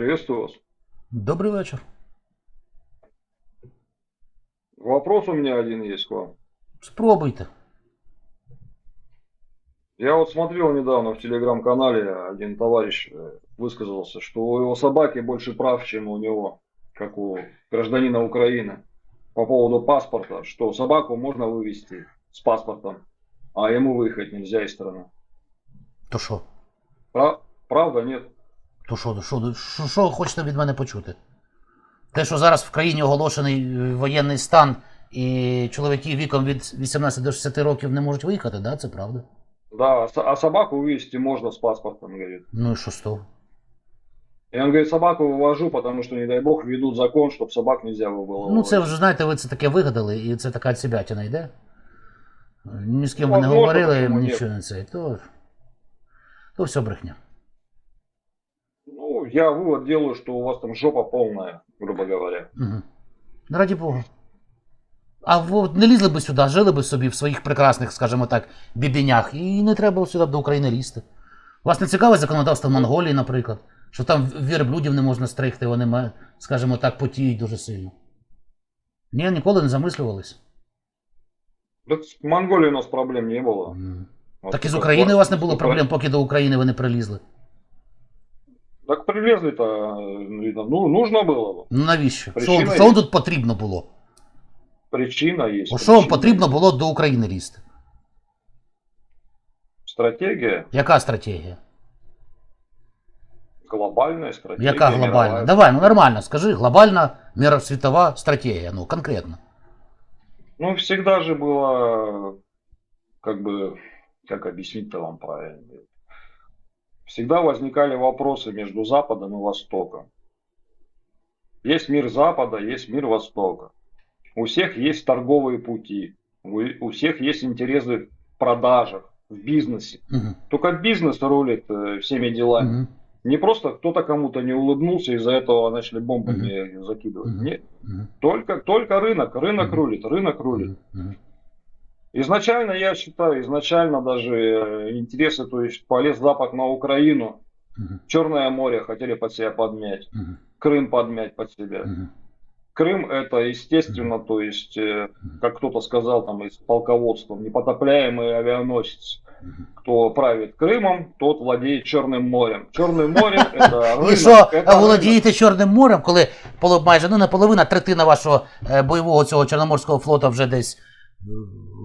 Приветствую вас. Добрий вечір. Вопрос у меня один есть к вам. Спробуйте. Я вот смотрел недавно в телеграм-канале, один товарищ э, высказался, что у его собаки больше прав, чем у него, как у гражданина Украины. По поводу паспорта, что собаку можно вывести с паспортом, а ему выехать нельзя из страны. То що? Пра- Правда, нет? То що, що, що, що хочете від мене почути? Те, що зараз в країні оголошений е, воєнний стан і чоловіки віком від 18 до 60 років не можуть виїхати, да, це правда. Да, а со- а собаку вывести можно с паспортом, говорит. Ну і що з того? И он говорит, собаку вывожу, потому что, не дай бог, ведут закон, чтобы собак нельзя было Ну це вывозить. вже, знаєте, ви це таке вигадали, і це така цібятіна йде. Ні з ким ви не Возможно, говорили, почему ні? нічого не це. То, то все брехня. Я вывод делаю, что у вас там жопа полная, грубо говоря. Угу. Раді Бога. А ви не лізли би сюди, жили би собі в своїх прекрасних, скажімо так, бібінях, і не треба було сюди до України лізти. Вас не цікавить законодавство Монголії, наприклад, що там вірблюдів не можна стригти, вони, скажімо так, потіють дуже сильно. Ні, ніколи не замислювались. Так с Монголией у нас проблем не было. М. Вот Так і з України у вас не було проблем, поки до України ви не прилізли. Так прилезли-то, э, видно, ну, нужно было бы. Ну навіщо? Що, Причина вам- що вам є. тут потрібно було? Причина есть. О, Що вам причина потрібно есть. було до України лізти? Стратегия, Яка стратегія? глобальная стратегия. Яка глобальна? мировая. Давай, ну нормально, скажи, глобальна миросвітова стратегія, ну конкретно. Ну, всегда же было, как бы, как объяснить-то вам правильно. Всегда возникали вопросы между Западом и Востоком. Есть мир Запада, есть мир Востока. У всех есть торговые пути, у, всех есть интересы в продажах, в бизнесе. Угу. Только бизнес рулит э, всеми делами. Угу. Не просто кто-то кому-то не улыбнулся, из-за этого начали бомбами закидывать. Мгм. Нет, Угу. только, только рынок, рынок Мгм. рулит, рынок рулит. Угу. Изначально, я считаю, изначально даже э, интересы, то есть полез Запад на Украину, Угу. Черное море хотели под себя подмять, Угу. Крым подмять под себя. Угу. Крым это, естественно, то есть, э, как кто-то сказал там из полководства, непотопляемый авианосец. Кто правит Крымом, тот владеет Черным морем. Черное море это рынок. І що это а рынок. володієте Чорним морем, коли поло- майже ну не половина, третина вашого е, бойового цього Чорноморського флота вже десь е,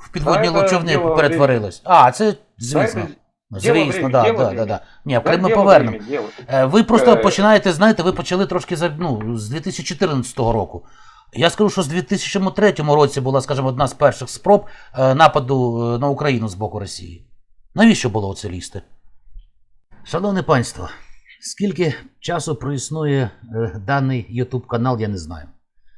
в підводні це перетворилось. А, це звісно. Звісно, времени, да, да, да, да. Ні, Крим ми повернемо. Е, Ви просто Е, починаєте, знаєте, ви почали трошки за ну, з 2014 року. Я скажу, що з 2003 році була, скажімо, одна з перших спроб е, нападу на Україну з боку Росії. Навіщо було оце лізти? Шановне панство, скільки часу проіснує даний YouTube канал, я не знаю.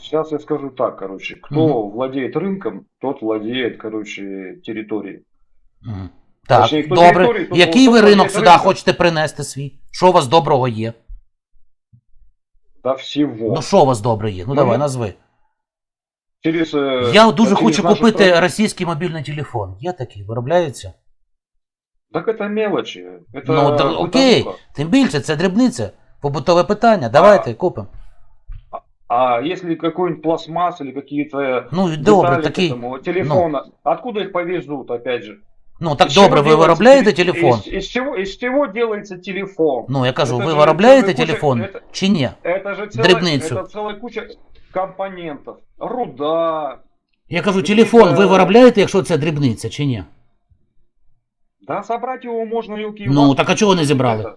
Сейчас я скажу так, короче, кто Мгм. владеет рынком, тот владеет, короче, территорией. Мгм. Так, Точніше, хто добре. території, то Який хто ви владіє ринок сюди ринком? хочете принести свій? Що у вас доброго є? До всего. Ну що у вас добре є? Ну Ну, давай, ну, назви. Через, э, Я дуже через хочу нашу купити страну. російський мобільний телефон. Є такий, виробляються? Так это мелочи. Это Ну, да, окей. бытовуха. Тим більше, це дрібниця. Побутове питання. Давайте, купимо. А если какой-нибудь пластмасс или какие-то Ну, добре, детали к такий. этому телефона, откуда их повезут, опять же? Ну, так Из чего добре, ви делается виробляєте теле- телефон? Из, из чего, из чего делается телефон? Ну, я кажу, Это ви же виробляєте целая куча- телефон это- чи ні? Это же целая, Дребницу. это целая куча компонентов. Руда. Я кажу, Якісь, телефон ви е, виробляєте, якщо це дрібниця, чи ні? Да собрать его можно, елки Ну, так а чого не зібрали?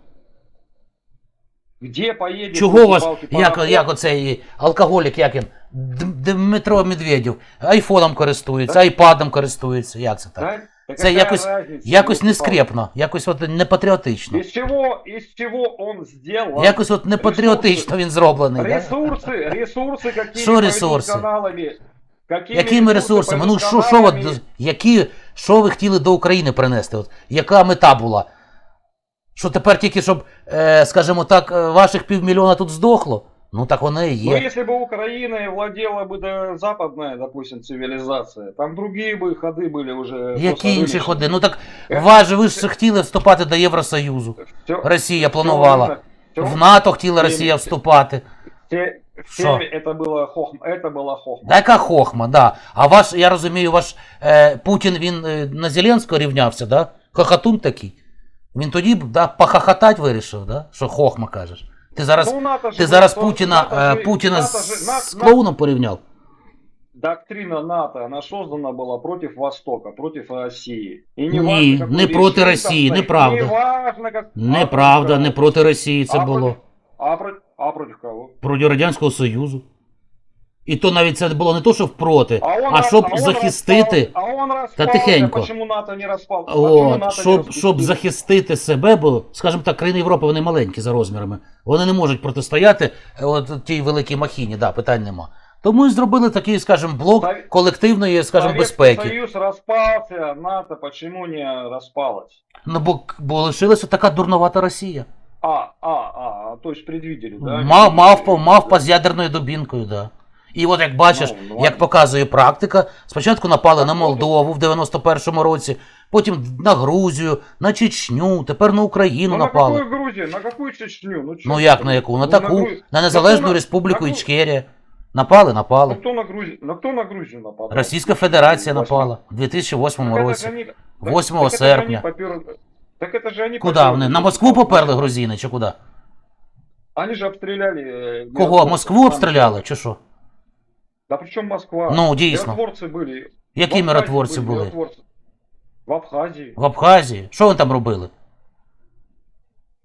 Где поедет? Чого у вас, як, як оцей алкоголік, як він? Д- Дмитро Медведєв, айфоном користується, айпадом користується. Як це так? Так Це какая якось, разница, якось не елки-палки? якось от не патріотично. Из чего, из чего он сделал? Якось от не патріотично він зроблений. Да? Ресурсы, ресурсы какими ресурси? каналами? Какими Якими ресурсами? Ну що, що, от, які, що ви хотіли до України принести? От, яка мета була? Що тепер тільки щоб, е, скажімо так, е, ваших півмільйона тут здохло? Ну так воно і Ну, є. если бы Украиной владела бы да, западная, допустим, цивилизация, там другие бы ходы были уже. Які інші ходи? Ну так вас же ви ж хотіли вступати до Євросоюзу. Росія планувала. В НАТО хотіла Росія вступати. Що? Это было хохма. Это была хохма. Да яка хохма, да. А ваш, я розумію, ваш е, Путін він е, на Зеленського рівнявся, да? Хохотун такий. Він тоді б, да, похохотать вирішив, да? Що хохма кажеш. Ти зараз, Ну, НАТО ти зараз НАТО- Путіна, НАТО е, Путіна НАТО з, з клоуном порівняв? Доктрина НАТО, она создана была против Востока, против России. И Не, важно, какой не проти Росії, неправда. Не важно, как... Неправда, а не проти Росії це а було. Против, а, против, а против кого? Проти Радянського Союзу. І то навіть це було не то, що впроти, А, а щоб а захистити. а распался, тихенько. Почему НАТО не? Почему НАТО щоб, распустилось? щоб захистити себе, бо, скажімо так, країни Європи вони маленькі за розмірами. Вони не можуть протистояти е, от тій великій махіні, да, питань нема. Тому і зробили такий, скажімо, блок колективної, скажімо, безпеки. Союз распался, НАТО почему не распалось? Ну бо, бо лишилася така дурновата Росія. А, а, а, то есть предвидели, да? Мав, мавпа, мавпа з ядерною дубінкою, да. І от як бачиш, Ну, ну, як ладно. показує практика, спочатку напали на ну, Молдову в 91-му році, потім на Грузію, на Чечню, тепер на Україну Ну, на напали. какую Грузию? На какую Чечню? Ну, чё Ну ты? як на яку? На Ну, таку, Гру- на Незалежну на- Республіку на- Ічкерія. Напали, Ну, напали. кто на Грузию? Ну, кто на Грузию нападал? Російська Федерація Восьмого- напала в 2008 Так это році. же они- так- 8 так это же они серпня. попёр- Так это же они Куди попёрли. вони? На Москву поперли грузини чи куди? Они же обстреляли... э, Кого? миротворцев. Москву Там- обстріляли чи що? Да при чем Москва? Ну, дійсно. Миротворцы были. Які В миротворці Абхазии були? миротворцы. В Абхазии. В Абхазії? Що вони там робили?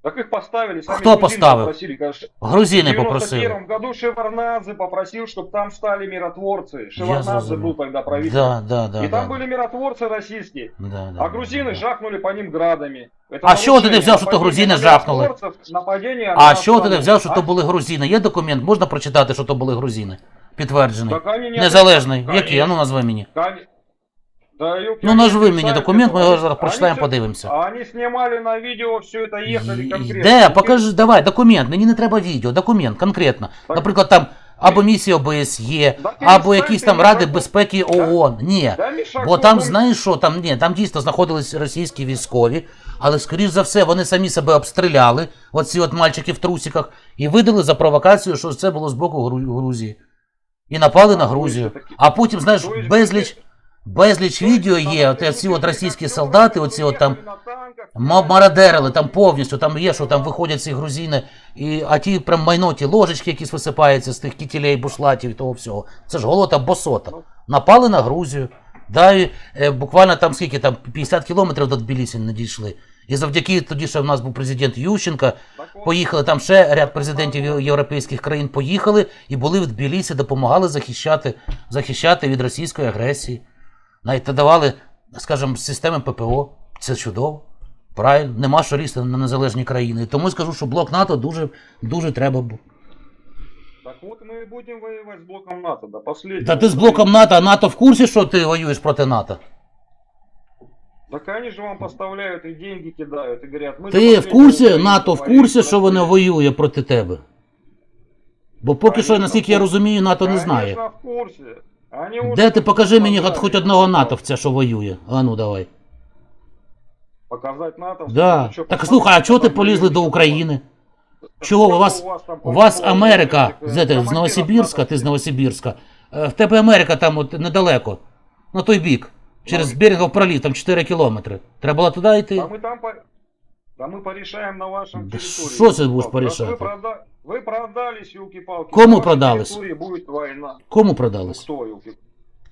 Так их поставили, сами Кто грузины поставил? попросили, конечно. Грузини В попросили. 91 году Шеварнадзе попросил, чтобы там стали миротворцы. Шеварнадзе зрозумів. был тогда правитель. Да, да, да. И да. там были миротворцы российские. Да, да, А да, грузины да. жахнули по ним градами. Это А що ти не нарушение взяв, що то нападения грузини на жахнули? миротворцев, нападение А на що ти не страну. взяв, що то А? були грузини? Є документ, можна прочитати, що то були грузини? Підтверджений. Так они не Незалежний. Конечно. Який? А ну назви мені. Кон- Да, ёлки, Ну они назви мені отрицают документ, ми это. його Они- зараз прочитаємо, они всё- подивимося. А Они снимали на видео все это, ехали Й- конкретно. Де? Покажи, давай, документ. Мені не треба відео, документ, конкретно. Так. Наприклад, там або місія ОБСЄ, Так і або не якісь ставте там Ради ніякого- безпеки Да. ООН. Ні. Да, Миша, Бо там, ну, знаєш що, там ні, там дійсно знаходились російські військові, але скоріш за все вони самі себе обстріляли, оці от мальчики в трусиках, і видали за провокацію, що це було з боку Гру- Грузії. І напали на Грузію. А потім, знаєш, безліч, безліч відео є, от ці от російські солдати, оці от там ехали на танках, ма- марадерили, там повністю, там є, що там виходять ці грузини, і, а ті прям майно, ті ложечки, які висипаються з тих кітілей, бушлатів і того всього. Це ж голота босота. Напали на Грузію. Да, і, е, буквально там скільки там 50 кілометрів до Тбілісі не дійшли. І завдяки тоді, що в нас був президент Ющенка, поїхали там ще ряд президентів європейських країн поїхали і були в Тбілісі, допомагали захищати, захищати від російської агресії. Навіть надавали, скажімо, системи ППО. Це чудово. Правильно, нема що лізти на незалежні країни. Тому скажу, що блок НАТО дуже, дуже треба був. Так вот мы и будем воевать с блоком НАТО до. Та ти з блоком НАТО, а НАТО в курсі, що ти воюєш проти НАТО? Так они же вам поставляют и деньги кидают и говорят, мы Ти в курсі, НАТО в курсі, що последнего. воює проти тебе? Бо поки що, наскільки я розумію, НАТО не знає. Конечно, в курсе. Они уже Де ти покажи мені от хоч одного натовця, що воює? А ну давай. Показать НАТО? Да. Ну, Так слухай, а чого ти полізли до. України? Чого у вас, у вас Америка, де, з Новосибірська, ти з Новосибірська. Е, В тебе Америка там от недалеко, на той бік. Через Ну. Берегов пролів, там 4 кілометри. Треба було туди йти. Да мы там по... Да мы порешаем на вашем Да территории. что ты будешь Раз порешать? Вы, прода... вы продались, елки-палки. Кому На вашей продались? территории будет война. Кому Ну продались? кто, елки?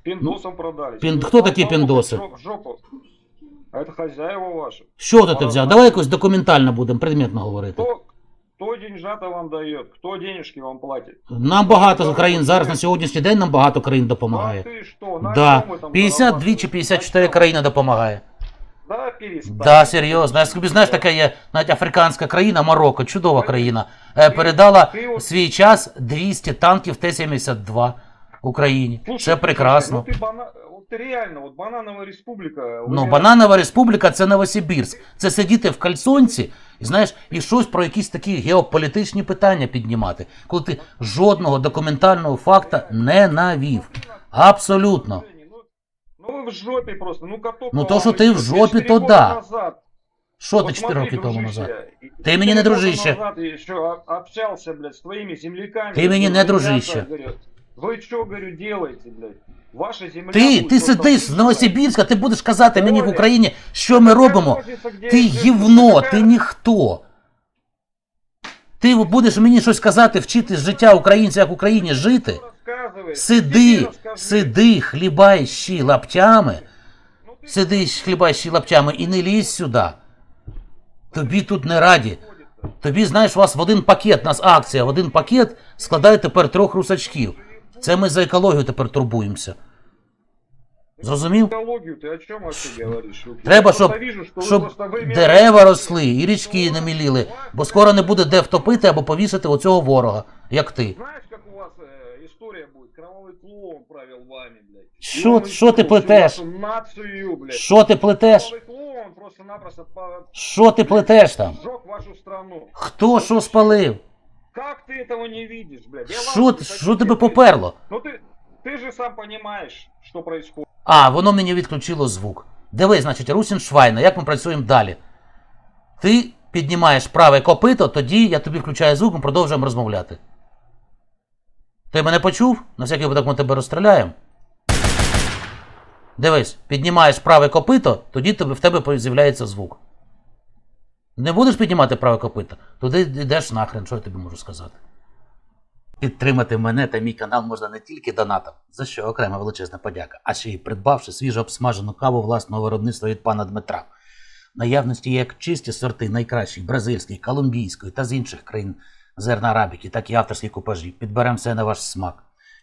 Пиндосам продались. Пин- Вы кто такие попали в пиндосы? жоп- в жопу. А это хозяева ваши. Що то ти взяв? Давай якось документально будемо, предметно говорити. Кто, кто деньжата вам дает? Кто денежки вам платит? Нам багато країн зараз на сьогоднішній день нам багато країн допомагає. А ты что? На Да, чем вы там 52 чи зарабатываете? 54 На чем? країни допомагає. Да, перестань. Да, серйозно. Я собі знаєш, така є навіть африканська країна, Марокко, чудова країна, е, передала Ти от- в свій час 200 танків Т-72 Україні. Слушай, Це прекрасно. слушай, ну ты, бана... вот ты реально, вот банановая республика. Ну, выбирает- Бананова республіка це Новосибірськ. Це сидіти в кальсонці і знаєш, і щось про якісь такі геополітичні питання піднімати, коли ти жодного документального факта не навів. Абсолютно. Ну, ну вы в жопе просто, ну каток. Ну, вам то, що ти в еще жопі, четыре то года да. назад. Що ти Вот 4 смотри, роки тому дружище, назад? и- Ти мені не четыре года дружище. назад я еще о- общался, блядь, с твоими земляками. Ти мені не Ребята, дружище. говорю, Вы что, говорю, делаете, блядь? Ваша земля Ти, будет ти просто сидиш з высохнуть. Новосибірська, ти будеш казати мені в Оля, Україні, що ми робимо. Разница, где Ти я живу, гівно, какая ти ніхто. Ти будеш мені щось казати, вчити з життя українця, як в Україні жити. рассказывает? Иди Сиди, расскажи. сиди, хлібай щі лаптями, Ну, ты сиди, хлібай щі лаптями і не лізь сюди. Тобі тут не раді. ходит-то? Тобі, знаєш, у вас в один пакет, у нас акція, в один пакет складає тепер трьох русачків. Це ми за екологію тепер турбуємося. Зрозумів? Экологию ты о чем вообще говоришь? Вот Треба, я щоб, просто вижу, что вы щоб просто вы дерева росли і річки не міліли, бо скоро не буде де втопити або повісити оцього ворога, як ти. Знаешь, как у вас э, история будет? Кровавый клоун правил вами, блядь. И Що- он що ти уничтожил плетеш? всю вашу нацию, блядь. Що ти плетеш? Кровавый клоун просто-напросто по... Що ти плетеш там? сжег вашу страну. Хто що спалив? Как ты этого не видишь, блядь? Я Що, ладно, ти- кстати, що тебе ты- поперло? Ну ты, ты же сам понимаешь, что происходит. А, воно мені відключило звук. Диви, значить, Русін Швайна, як ми працюємо далі? Ти піднімаєш праве копито, тоді я тобі включаю звук, ми продовжуємо розмовляти. Ти мене почув? На всякий випадок ми тебе розстріляємо. Дивись, піднімаєш праве копито, тоді тобі- в тебе з'являється звук. Не будеш піднімати праве копито, туди йдеш нахрен, що я тобі можу сказати. Підтримати мене та мій канал можна не тільки донатом, за що окрема величезна подяка, а ще й придбавши свіжо обсмажену каву власного виробництва від пана Дмитра. Наявності як чисті сорти найкращих бразильської, колумбійської та з інших країн зерна арабіки, так і авторські купажі. Підберемо все на ваш смак.